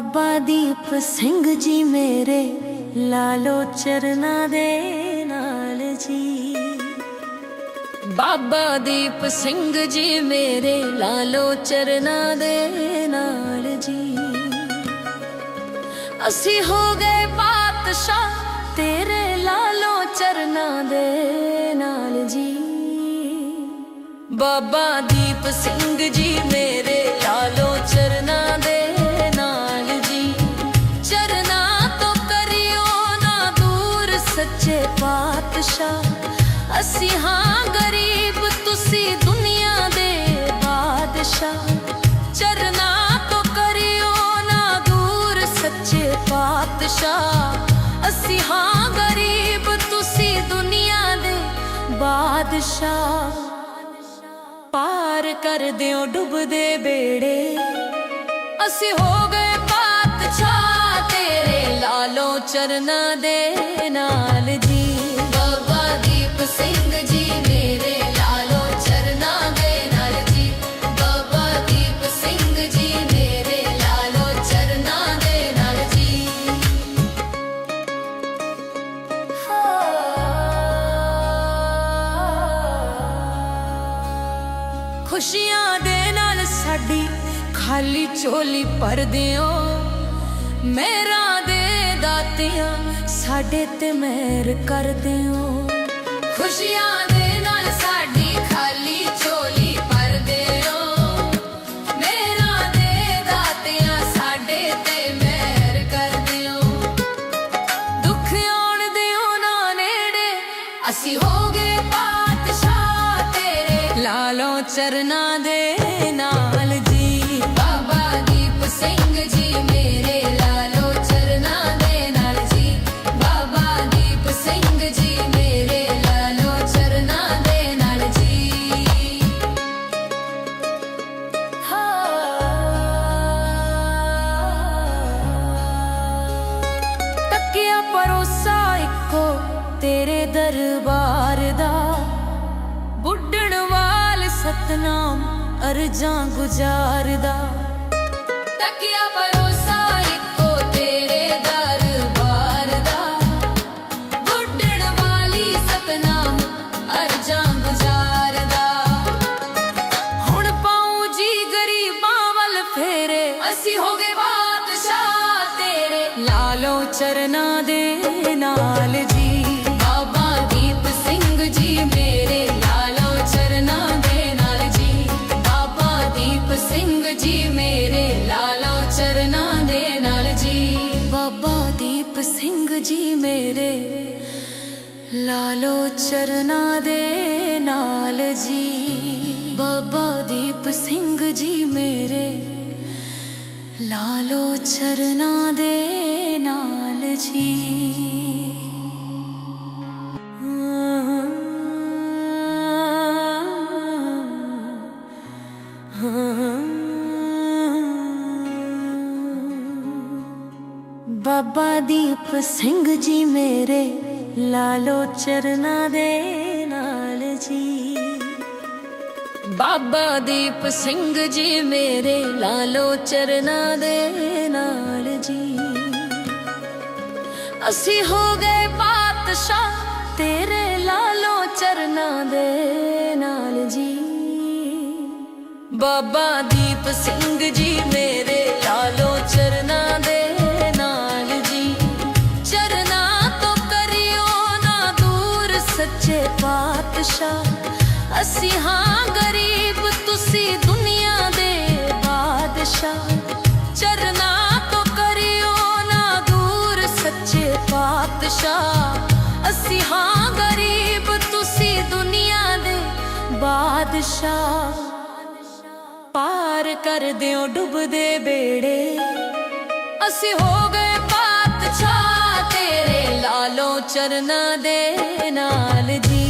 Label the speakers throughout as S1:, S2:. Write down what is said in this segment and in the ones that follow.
S1: ਬਾਬਾ ਦੀਪ ਸਿੰਘ ਜੀ ਮੇਰੇ ਲਾਲੋ ਚਰਨਾਂ ਦੇ ਨਾਲ ਜੀ। ਬਾਬਾ ਦੀਪ ਸਿੰਘ ਜੀ ਮੇਰੇ ਲਾਲੋ ਚਰਨਾਂ ਦੇ ਨਾਲ ਜੀ। ਅਸੀਂ ਹੋ ਗਏ ਬਾਦਸ਼ਾਹ, ਤੇਰੇ ਲਾਲੋ ਚਰਨਾਂ ਦੇ ਨਾਲ ਜੀ। ਬਾਬਾ ਦੀਪ ਸਿੰਘ ਜੀ ਮੇਰੇ ਪਾਤਸ਼ਾਹ ਅਸੀਂ ਹਾਂ ਗਰੀਬ, ਤੁਸੀਂ ਦੁਨੀਆ ਦੇ ਬਾਦਸ਼ਾਹ। ਚਰਨਾਂ ਤੋਂ ਕਰਿਓ ਨਾ ਦੂਰ ਸੱਚੇ ਪਾਤਸ਼ਾਹ। ਅਸੀਂ ਹਾਂ ਗਰੀਬ, ਤੁਸੀਂ ਦੁਨੀਆ ਦੇ ਬਾਦਸ਼ਾਹ। ਪਾਰ ਕਰ ਦਿਓ ਡੁੱਬਦੇ ਬੇੜੇ। ਅਸੀਂ ਹੋ ਗਏ ਪਾਤਸ਼ਾਹ ਤੇਰੇ ਲਾਲੋ ਚਰਨਾਂ ਦੇ ਨਾਲ ਖੁਸ਼ੀਆਂ ਦੇ ਨਾਲ ਸਾਡੀ ਖਾਲੀ ਝੋਲੀ ਭਰ ਦਿਓ। ਮੇਰਾ ਦੇ ਦਾਤਿਆਂ ਸਾਡੇ ਤੇ ਮਿਹਰ ਕਰ ਦਿਓ। ਖੁਸ਼ੀਆਂ ਦੇ ਨਾਲ ਸਾਡੀ ਖਾਲੀ ਝੋਲੀ ਭਰ ਦਿਓ ਮੇਰਾ ਦੇ ਦਾਤਿਆਂ ਸਾਡੇ ਤੇ ਮਿਹਰ ਕਰ ਦਿਓ ਦੁੱਖ ਆਉਣ ਦਿਓ ਨਾ ਨੇੜੇ, ਅਸੀਂ ਹੋ ਗਏ ਪਾਤਸ਼ਾਹ ਤੇਰੇ। ਲਾਲੋ ਚਰਨਾ ਅਰਜਾਂ ਗੁਜ਼ਾਰਦਾ। ਤੱਕਿਆ ਲਾਲੋ ਚਰਨਾਂ ਦੇ ਨਾਲ ਜੀ। ਬਾਬਾ ਦੀਪ ਸਿੰਘ ਜੀ ਮੇਰੇ। ਲਾਲੋ ਚਰਨਾਂ ਦੇ ਨਾਲ ਜੀ। ਬਾਬਾ ਦੀਪ ਸਿੰਘ ਜੀ ਮੇਰੇ। ਲਾਲੋ ਚਰਨਾਂ ਦੇ ਨਾਲ ਜੀ। ਬਾਬਾ ਦੀਪ ਸਿੰਘ ਜੀ ਮੇਰੇ ਲਾਲੋ ਚਰਨਾਂ ਦੇ ਨਾਲ ਜੀ। ਅਸੀਂ ਹੋ ਗਏ ਬਾਦਸ਼ਾਹ ਤੇਰੇ ਲਾਲੋ ਚਰਨਾਂ ਦੇ ਨਾਲ ਜੀ। ਬਾਬਾ ਦੀਪ ਸਿੰਘ ਜੀ ਮੇਰੇ ਪਾਤਸ਼ਾਹ ਅਸੀਂ ਹਾਂ ਗਰੀਬ, ਤੁਸੀਂ ਦੁਨੀਆ ਦੇ ਬਾਦਸ਼ਾਹ। ਚਰਨਾਂ ਤੋਂ ਕਰਿਓ ਨਾ ਦੂਰ ਸੱਚੇ ਪਾਤਸ਼ਾਹ। ਅਸੀਂ ਹਾਂ ਗਰੀਬ, ਤੁਸੀਂ ਦੁਨੀਆ ਦੇ ਬਾਦਸ਼ਾਹ। ਪਾਰ ਕਰ ਦਿਓ ਡੁੱਬਦੇ ਬੇੜੇ। ਅਸੀਂ ਹੋ ਗਏ ਪਾਤਸ਼ਾਹ ਤੇਰੇ ਲਾਲੋ ਚਰਨਾਂ ਦੇ ਨਾਲ ਜੀ।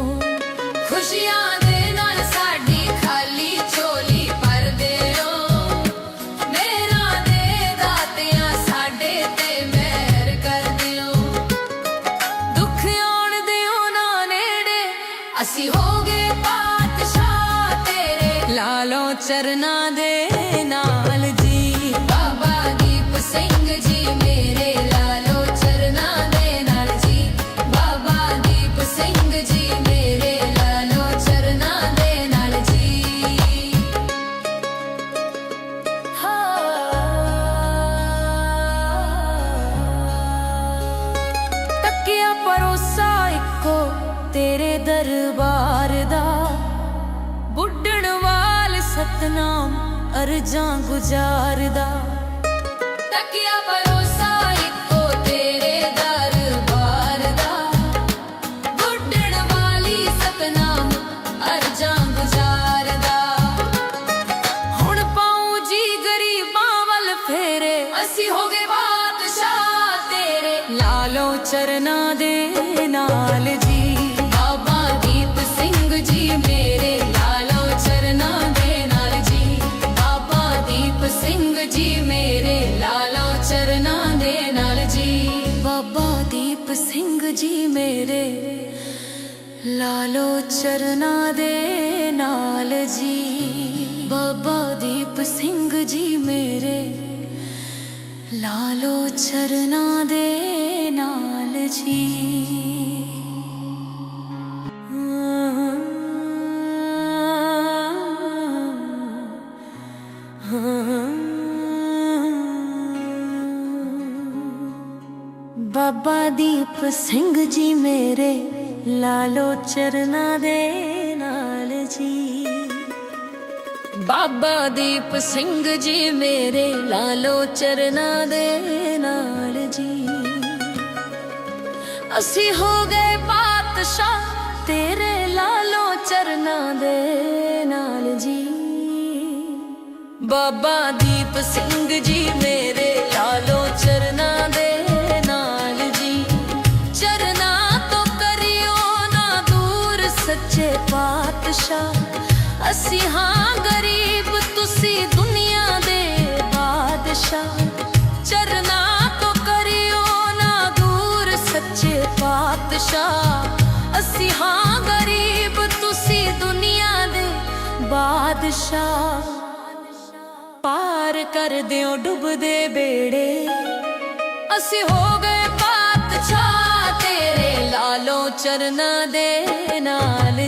S1: Push on. ਜਾਂ ਗੁਜ਼ਾਰਦਾ। ਤੱਕਿਆ ਪਰ ਜੀ ਮੇਰੇ। ਲਾਲੋ ਚਰਨਾ ਦੇ ਨਾਲ ਜੀ। ਬਾਬਾ ਦੀਪ ਸਿੰਘ ਜੀ ਮੇਰੇ। ਲਾਲੋ ਚਰਨਾ ਦੇ ਨਾਲ ਜੀ। ਦੀਪ ਸਿੰਘ ਜੀ ਮੇਰੇ, ਲਾਲੋ ਚਰਨਾ ਦੇ ਨਾਲ ਜੀ। ਬਾਬਾ ਦੀਪ ਸਿੰਘ ਜੀ ਮੇਰੇ, ਲਾਲੋ ਚਰਨਾ ਦੇ ਨਾਲ ਜੀ। ਅਸੀਂ ਹੋ ਗਏ ਪਾਤਸ਼ਾਹ ਤੇਰੇ ਲਾਲੋ ਚਰਨਾ ਦੇ ਨਾਲ ਜੀ। ਬਾਬਾ ਦੀਪ ਸਿੰਘ ਜੀ ਮੇਰੇ ਬਾਦਸ਼ਾਹ, ਅਸੀਂ ਹਾਂ ਗਰੀਬ, ਤੁਸੀਂ ਦੁਨੀਆ ਦੇ ਬਾਦਸ਼ਾਹ। ਚਰਨਾ ਤੋਂ ਕਰਿਓ ਨਾ ਦੂਰ ਸੱਚੇ ਪਾਤਸ਼ਾਹ। ਅਸੀਂ ਹਾਂ ਗਰੀਬ, ਤੁਸੀਂ ਦੁਨੀਆ ਦੇ ਬਾਦਸ਼ਾਹ। ਪਾਰ ਕਰ ਦਿਓ ਡੁੱਬਦੇ ਬੇੜੇ। ਅਸੀਂ ਹੋ ਗਏ ਪਾਤਸ਼ਾਹ ਤੇਰੇ ਲਾਲੋ ਚਰਨਾ ਦੇ ਨਾਲ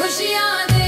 S1: push on it.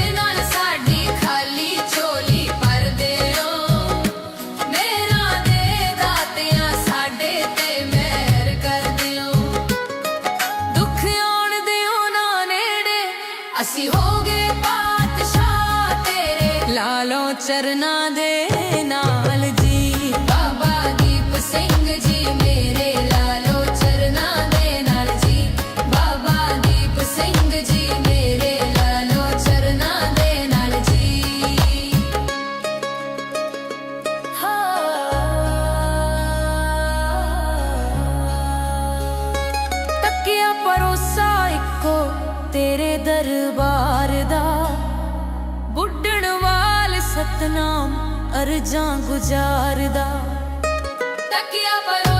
S1: गुजार दा तकिया पर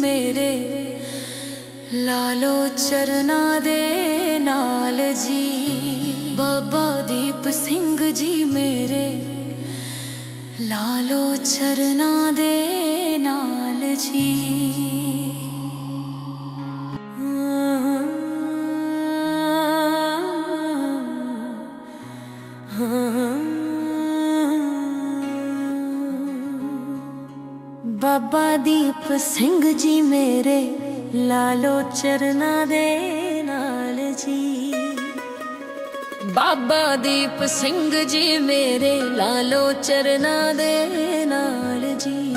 S1: ਮੇਰੇ। ਲਾਲੋ ਚਰਨਾਂ ਦੇ ਨਾਲ ਜੀ। ਬਾਬਾ ਦੀਪ ਸਿੰਘ ਜੀ ਮੇਰੇ। ਲਾਲੋ ਚਰਨਾਂ ਦੇ ਨਾਲ ਜੀ। ਦੀਪ ਸਿੰਘ ਜੀ ਮੇਰੇ, ਲਾਲੋ ਚਰਨਾਂ ਦੇ ਨਾਲ ਜੀ। ਬਾਬਾ ਦੀਪ ਸਿੰਘ ਜੀ ਮੇਰੇ, ਲਾਲੋ ਚਰਨਾਂ ਦੇ ਨਾਲ ਜੀ।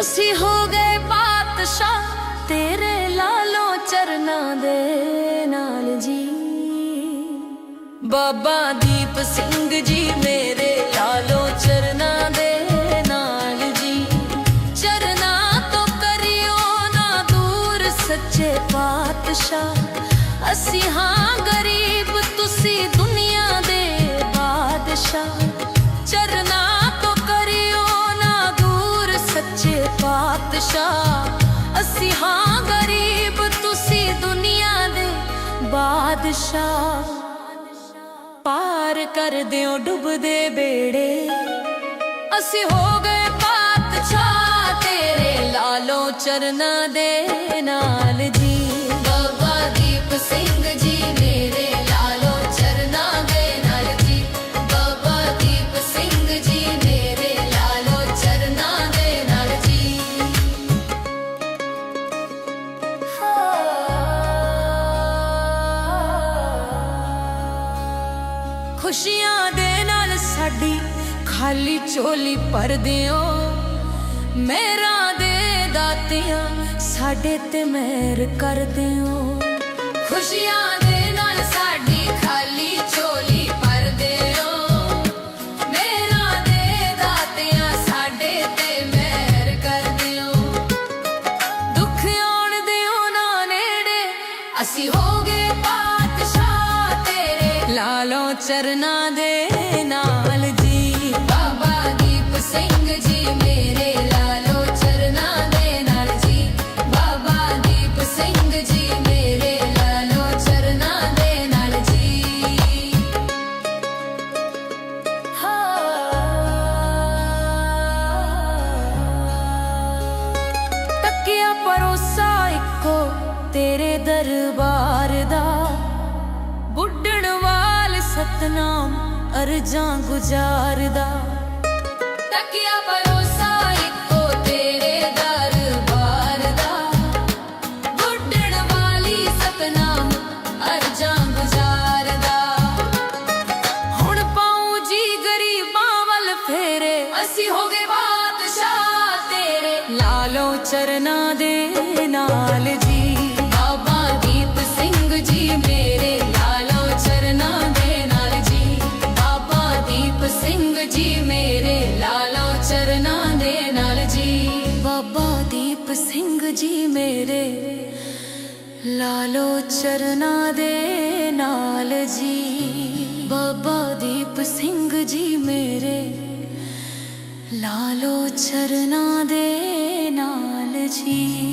S1: ਅਸੀਂ ਹੋ ਗਏ ਬਾਦਸ਼ਾਹ ਤੇਰੇ ਲਾਲੋ ਚਰਨਾਂ ਦੇ ਨਾਲ ਜੀ। ਬਾਬਾ ਦੀਪ ਸਿੰਘ ਜੀ ਮੇਰੇ, ਲਾਲੋ ਚਰਨਾਂ ਪਾਤਸ਼ਾਹ ਅਸੀਂ ਹਾਂ ਗਰੀਬ, ਤੁਸੀਂ ਦੁਨੀਆ ਦੇ ਬਾਦਸ਼ਾਹ। ਚਰਨਾਂ ਤੋਂ ਕਰਿਓ ਨਾ ਦੂਰ ਸੱਚੇ ਪਾਤਸ਼ਾਹ। ਅਸੀਂ ਹਾਂ ਗਰੀਬ, ਤੁਸੀਂ ਦੁਨੀਆ ਦੇ ਬਾਦਸ਼ਾਹ। ਪਾਰ ਕਰ ਦਿਓ ਡੁੱਬਦੇ ਬੇੜੇ। ਅਸੀਂ ਹੋ ਗਏ ਪਾਤਸ਼ਾਹ ਤੇਰੇ ਲਾਲੋ ਚਰਨਾਂ ਦੇ ਨਾਲ ਖੁਸ਼ੀਆਂ ਦੇ ਨਾਲ ਸਾਡੀ ਖਾਲੀ ਝੋਲੀ ਭਰ ਦਿਓ। ਮੇਰਾ ਦੇ ਦਾਤਿਆਂ ਸਾਡੇ ਤੇ ਮਿਹਰ ਕਰ ਦਿਓ। ਖੁਸ਼ੀਆਂ ਅਰਜਾਂ ਗੁਜ਼ਾਰਦਾ ਤੱਕਿਆ ਲਾਲੋ ਚਰਨਾਂ ਦੇ ਨਾਲ ਜੀ। ਬਾਬਾ ਦੀਪ ਸਿੰਘ ਜੀ ਮੇਰੇ। ਲਾਲੋ ਚਰਨਾਂ ਦੇ ਨਾਲ ਜੀ।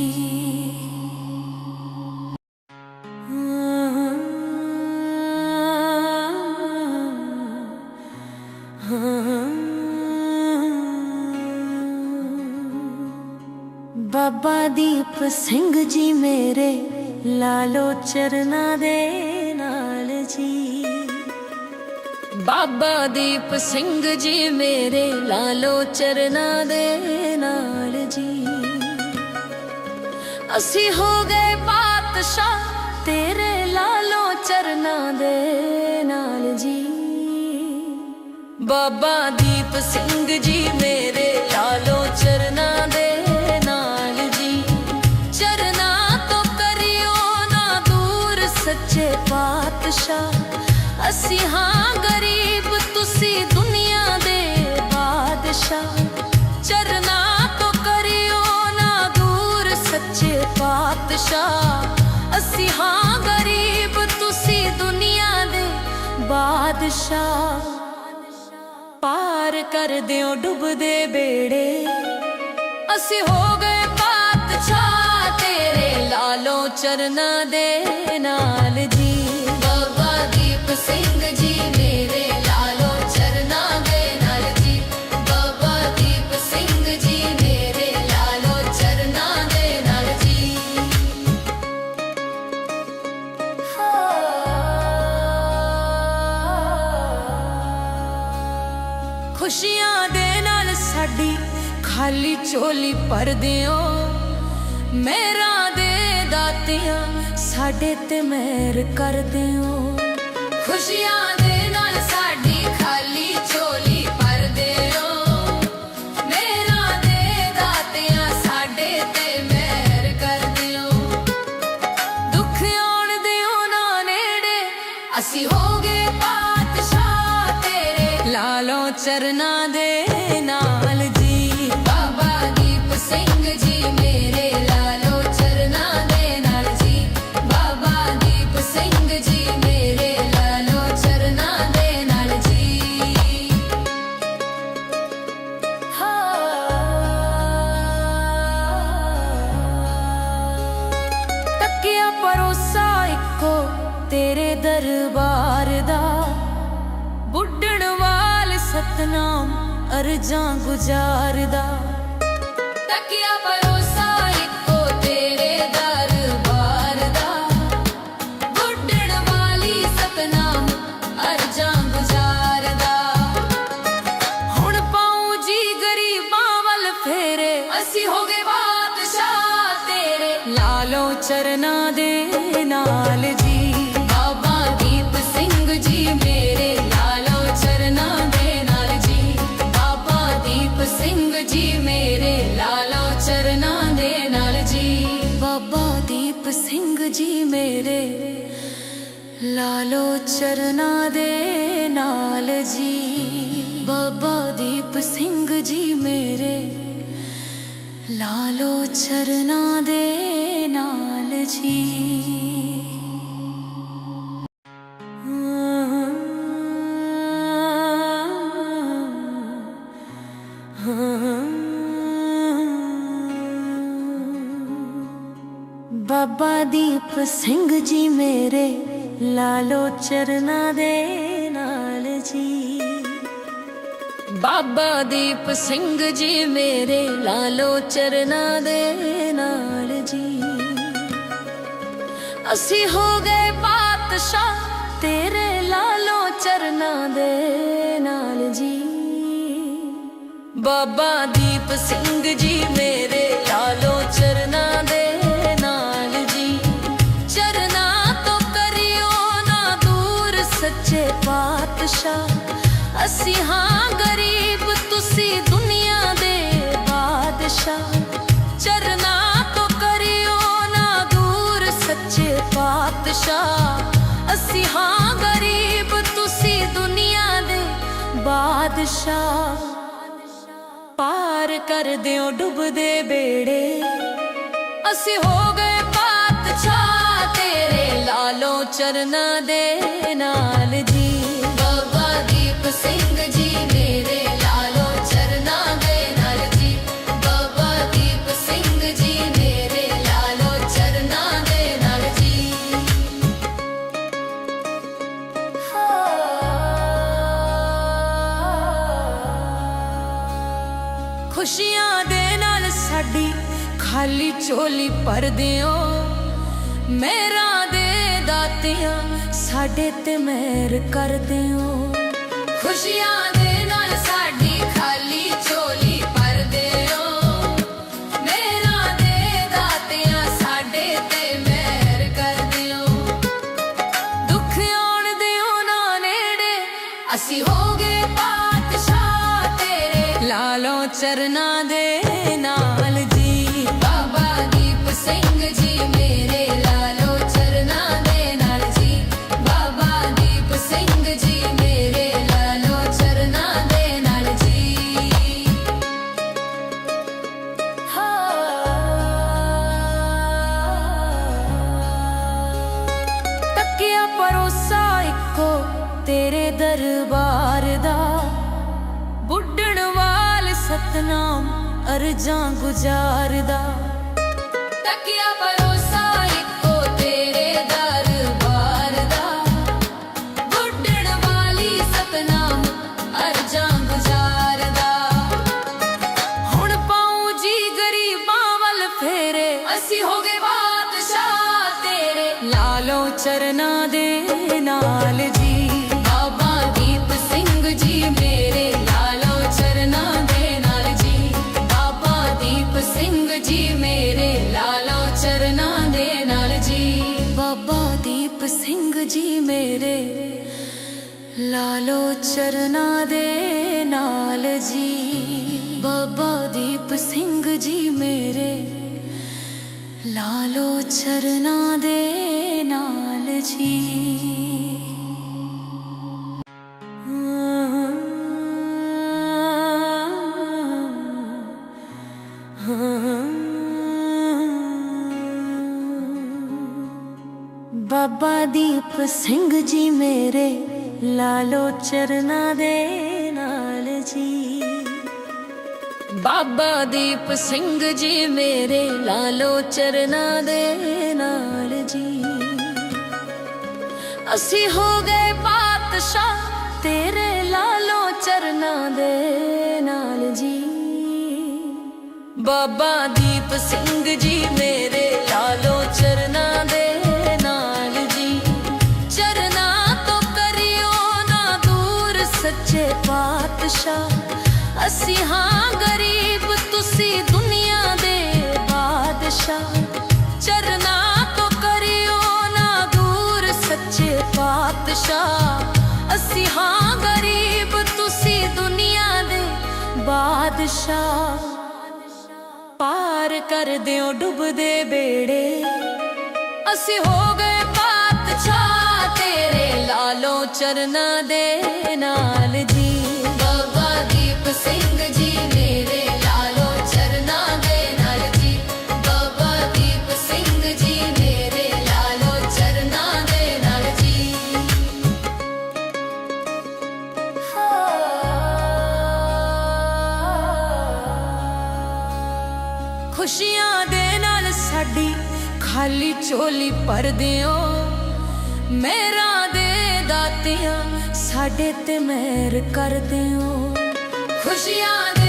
S1: ਬਾਬਾ ਦੀਪ ਸਿੰਘ ਜੀ ਮੇਰੇ। ਲਾਲੋ ਚਰਨਾਂ ਦੇ ਨਾਲ ਜੀ। ਬਾਬਾ ਦੀਪ ਸਿੰਘ ਜੀ ਮੇਰੇ ਲਾਲੋ ਚਰਨਾਂ ਦੇ ਨਾਲ ਜੀ। ਅਸੀਂ ਹੋ ਗਏ ਬਾਦਸ਼ਾਹ ਤੇਰੇ ਲਾਲੋ ਚਰਨਾਂ ਦੇ ਨਾਲ ਜੀ। ਬਾਬਾ ਦੀਪ ਸਿੰਘ ਜੀ ਮੇਰੇ ਪਾਤਸ਼ਾਹ ਅਸੀਂ ਹਾਂ ਗਰੀਬ, ਤੁਸੀਂ ਦੁਨੀਆ ਦੇ ਬਾਦਸ਼ਾਹ। ਚਰਨਾਂ ਤੋਂ ਕਰਿਓ ਨਾ ਦੂਰ ਸੱਚੇ ਪਾਤਸ਼ਾਹ। ਅਸੀਂ ਹਾਂ ਗਰੀਬ, ਤੁਸੀਂ ਦੁਨੀਆ ਦੇ ਬਾਦਸ਼ਾਹ। ਪਾਰ ਕਰ ਦਿਓ ਡੁੱਬਦੇ ਬੇੜੇ। ਅਸੀਂ ਹੋ ਗਏ ਪਾਤਸ਼ਾਹ ਤੇਰੇ ਲਾਲੋ ਚਰਨਾਂ ਦੇ ਨਾਲ ਸਿੰਘ ਜੀ ਮੇਰੇ ਲਾਲੋ ਚਰਨਾਂ ਦੇ ਨਾਲ ਜੀ। ਬਾਬਾ ਦੀਪ ਸਿੰਘ ਜੀ ਮੇਰੇ ਲਾਲੋ ਚਰਨਾਂ ਦੇ ਨਾਲ ਜੀ। ਖੁਸ਼ੀਆਂ ਦੇ ਨਾਲ ਸਾਡੀ ਖਾਲੀ ਝੋਲੀ ਭਰ ਦਿਓ। ਮੇਰਾ ਦੇ ਦਾਤਿਆਂ ਸਾਡੇ ਤੇ ਮਿਹਰ ਕਰ ਦਿਓ। ਖੁਸ਼ੀਆਂ ਅਰਜਾਂ ਗੁਜ਼ਾਰਦਾ ਤੱਕਿਆ ਲਾਲੋ ਚਰਨਾਂ ਦੇ ਨਾਲ ਜੀ। ਬਾਬਾ ਦੀਪ ਸਿੰਘ ਜੀ ਮੇਰੇ। ਲਾਲੋ ਚਰਨਾਂ ਦੇ ਨਾਲ ਜੀ। ਬਾਬਾ ਦੀਪ ਸਿੰਘ ਜੀ ਮੇਰੇ। ਲਾਲੋ ਚਰਨਾਂ ਦੇ ਨਾਲ ਜੀ। ਬਾਬਾ ਦੀਪ ਸਿੰਘ ਜੀ ਮੇਰੇ ਲਾਲੋ ਚਰਨਾਂ ਦੇ ਨਾਲ ਜੀ। ਅਸੀਂ ਹੋ ਗਏ ਬਾਦਸ਼ਾਹ ਤੇਰੇ ਲਾਲੋ ਚਰਨਾਂ ਦੇ ਨਾਲ ਜੀ। ਬਾਬਾ ਦੀਪ ਸਿੰਘ ਜੀ ਮੇਰੇ ਪਾਤਸ਼ਾਹ ਅਸੀਂ ਹਾਂ ਗਰੀਬ, ਤੁਸੀਂ ਦੁਨੀਆ ਦੇ ਬਾਦਸ਼ਾਹ। ਚਰਨਾਂ ਤੋਂ ਕਰਿਓ ਨਾ ਦੂਰ ਸੱਚੇ ਪਾਤਸ਼ਾਹ। ਅਸੀਂ ਹਾਂ ਗਰੀਬ, ਤੁਸੀਂ ਦੁਨੀਆ ਦੇ ਬਾਦਸ਼ਾਹ। ਪਾਰ ਕਰ ਦਿਓ ਡੁੱਬਦੇ ਬੇੜੇ। ਅਸੀਂ ਹੋ ਗਏ ਪਾਤਸ਼ਾਹ ਤੇਰੇ ਲਾਲੋ ਚਰਨਾਂ ਦੇ ਨਾਲ ਜੀ। ਖੁਸ਼ੀਆਂ ਦੇ ਨਾਲ ਸਾਡੀ ਖਾਲੀ ਝੋਲੀ ਭਰ ਦਿਓ। ਮੇਰਾ ਦੇ ਦਾਤੀਆਂ ਸਾਡੇ ਤੇ ਮਿਹਰ ਕਰ ਦਿਓ। ਖੁਸ਼ੀਆਂ ਦੇ ਨਾਲ ਸਾਡੀ ਖਾਲੀ ਝੋਲੀ ਭਰ ਦਿਓ ਮੇਰਾ ਦੇ ਦਾਤਿਆਂ ਸਾਡੇ ਤੇ ਮਿਹਰ ਕਰਦੇ ਹੋ। ਦੁੱਖ ਆਉਣ ਦਿਓ ਨਾ ਨੇੜੇ, ਅਸੀਂ ਹੋ ਗਏ ਪਾਤਸ਼ਾਹ ਤੇਰੇ। ਲਾਲੋ ਚਰਨਾ ਅਰਜਾਂ ਗੁਜ਼ਾਰਦਾ। ਤੱਕਿਆ ਭਰੋਸਾ ਲਾਲੋ ਚਰਨਾ ਦੇ ਨਾਲ ਜੀ। ਬਾਬਾ ਦੀਪ ਸਿੰਘ ਜੀ ਮੇਰੇ। ਲਾਲੋ ਚਰਨਾਂ ਦੇ ਨਾਲ ਜੀ। ਬਾਬਾ ਦੀਪ ਸਿੰਘ ਜੀ ਮੇਰੇ। ਲਾਲੋ ਚਰਨਾਂ ਦੇ ਨਾਲ ਜੀ। ਬਾਬਾ ਦੀਪ ਸਿੰਘ ਜੀ ਮੇਰੇ ਲਾਲੋ ਚਰਨਾਂ ਦੇ ਨਾਲ ਜੀ। ਅਸੀਂ ਹੋ ਗਏ ਬਾਦਸ਼ਾਹ, ਤੇਰੇ ਲਾਲੋ ਚਰਨਾਂ ਦੇ ਨਾਲ ਜੀ। ਬਾਬਾ ਦੀਪ ਸਿੰਘ ਜੀ ਮੇਰੇ ਪਾਤਸ਼ਾਹ ਅਸੀਂ ਹਾਂ ਗਰੀਬ, ਤੁਸੀਂ ਦੁਨੀਆ ਦੇ ਬਾਦਸ਼ਾਹ। ਚਰਨਾਂ ਤੋਂ ਕਰਿਓ ਨਾ ਦੂਰ ਸੱਚੇ ਪਾਤਸ਼ਾਹ। ਅਸੀਂ ਹਾਂ ਗਰੀਬ, ਤੁਸੀਂ ਦੁਨੀਆ ਦੇ ਬਾਦਸ਼ਾਹ। ਪਾਰ ਕਰ ਦਿਓ ਡੁੱਬਦੇ ਬੇੜੇ। ਅਸੀਂ ਹੋ ਗਏ ਬਾਦਸ਼ਾਹ ਤੇਰੇ ਲਾਲੋ ਚਰਨਾਂ ਦੇ ਨਾਲ ਖੁਸ਼ੀਆਂ ਦੇ ਨਾਲ ਸਾਡੀ ਖਾਲੀ ਝੋਲੀ ਭਰ ਦਿਓ। ਮੇਰਾ ਦੇ ਦਾਤਿਆਂ ਸਾਡੇ ਤੇ ਮਿਹਰ ਕਰ ਦਿਓ। ਖੁਸ਼ੀਆਂ ਦੇ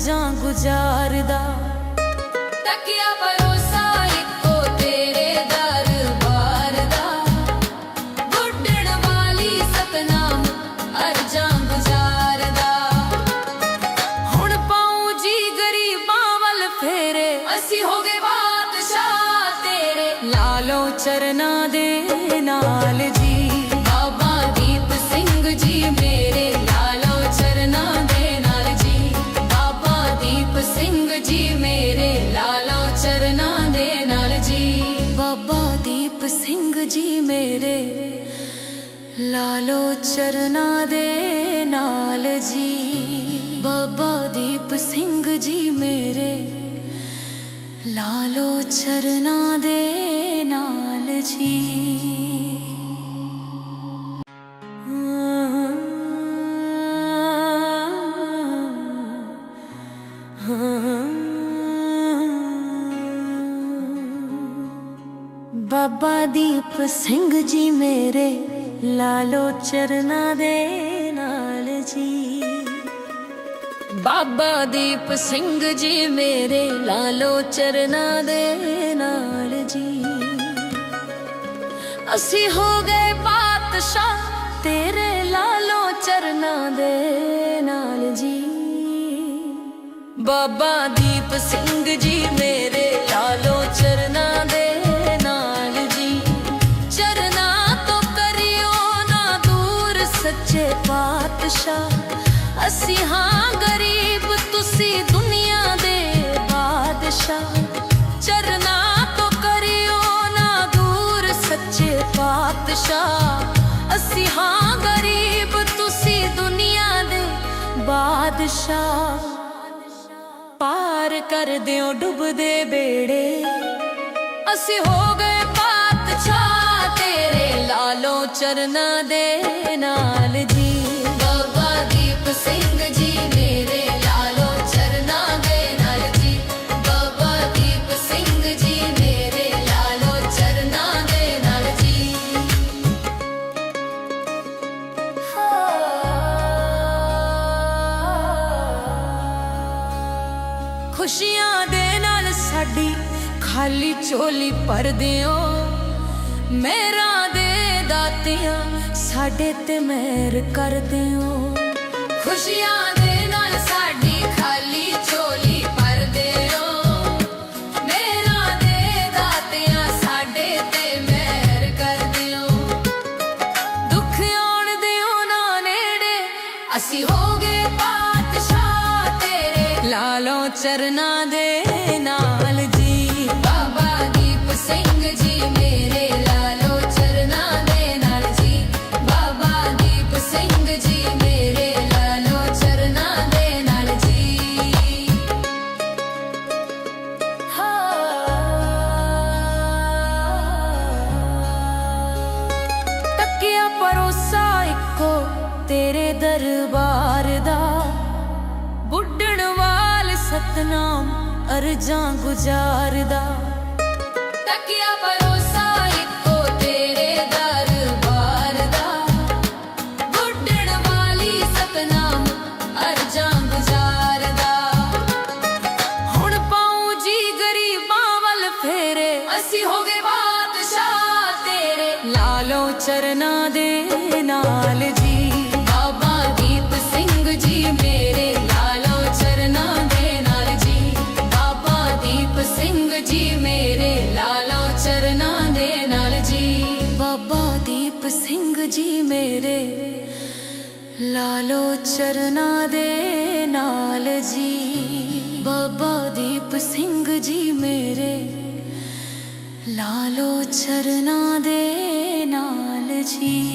S1: ਅਰਜਾਂ ਗੁਜ਼ਾਰਦਾ। ਲਾਲੋ ਚਰਨਾਂ ਦੇ ਨਾਲ ਜੀ। ਬਾਬਾ ਦੀਪ ਸਿੰਘ ਜੀ ਮੇਰੇ। ਲਾਲੋ ਚਰਨਾਂ ਦੇ ਨਾਲ ਜੀ। ਬਾਬਾ ਦੀਪ ਸਿੰਘ ਜੀ ਮੇਰੇ। ਲਾਲੋ ਚਰਨਾਂ ਦੇ ਨਾਲ ਜੀ। ਬਾਬਾ ਦੀਪ ਸਿੰਘ ਜੀ ਮੇਰੇ ਲਾਲੋ ਚਰਨਾਂ ਦੇ ਨਾਲ ਜੀ। ਅਸੀਂ ਹੋ ਗਏ ਬਾਦਸ਼ਾਹ ਤੇਰੇ ਲਾਲੋ ਚਰਨਾਂ ਦੇ ਨਾਲ ਜੀ। ਬਾਬਾ ਦੀਪ ਸਿੰਘ ਜੀ ਮੇਰੇ ਲਾਲੋ ਚਰਨਾਂ ਦੇ ਪਾਤਸ਼ਾਹ ਅਸੀਂ ਹਾਂ ਗਰੀਬ, ਤੁਸੀਂ ਦੁਨੀਆ ਦੇ ਬਾਦਸ਼ਾਹ। ਚਰਨਾਂ ਤੋਂ ਕਰਿਓ ਨਾ ਦੂਰ ਸੱਚੇ ਪਾਤਸ਼ਾਹ। ਅਸੀਂ ਹਾਂ ਗਰੀਬ, ਤੁਸੀਂ ਦੁਨੀਆ ਦੇ ਬਾਦਸ਼ਾਹ। ਪਾਰ ਕਰ ਦਿਓ ਡੁੱਬਦੇ ਬੇੜੇ। ਅਸੀਂ ਹੋ ਗਏ ਪਾਤਸ਼ਾਹ ਤੇਰੇ ਲਾਲੋ ਚਰਨਾਂ ਦੇ ਨਾਲ ਖੁਸ਼ੀਆਂ ਦੇ ਨਾਲ ਸਾਡੀ ਖਾਲੀ ਝੋਲੀ ਭਰ ਦਿਓ। ਮੇਰਾ ਦੇ ਦਾਤੀਆਂ ਸਾਡੇ ਤੇ ਮਿਹਰ ਕਰ ਦਿਓ। ਖੁਸ਼ੀਆਂ ਦੇ ਨਾਲ ਸਾਡੀ ਅਰਜਾਂ ਗੁਜ਼ਾਰਦਾ ਤੱਕਿਆ ਲਾਲੋ ਚਰਨਾਂ ਦੇ ਨਾਲ ਜੀ। ਬਾਬਾ ਦੀਪ ਸਿੰਘ ਜੀ ਮੇਰੇ। ਲਾਲੋ ਚਰਨਾਂ ਦੇ ਨਾਲ ਜੀ।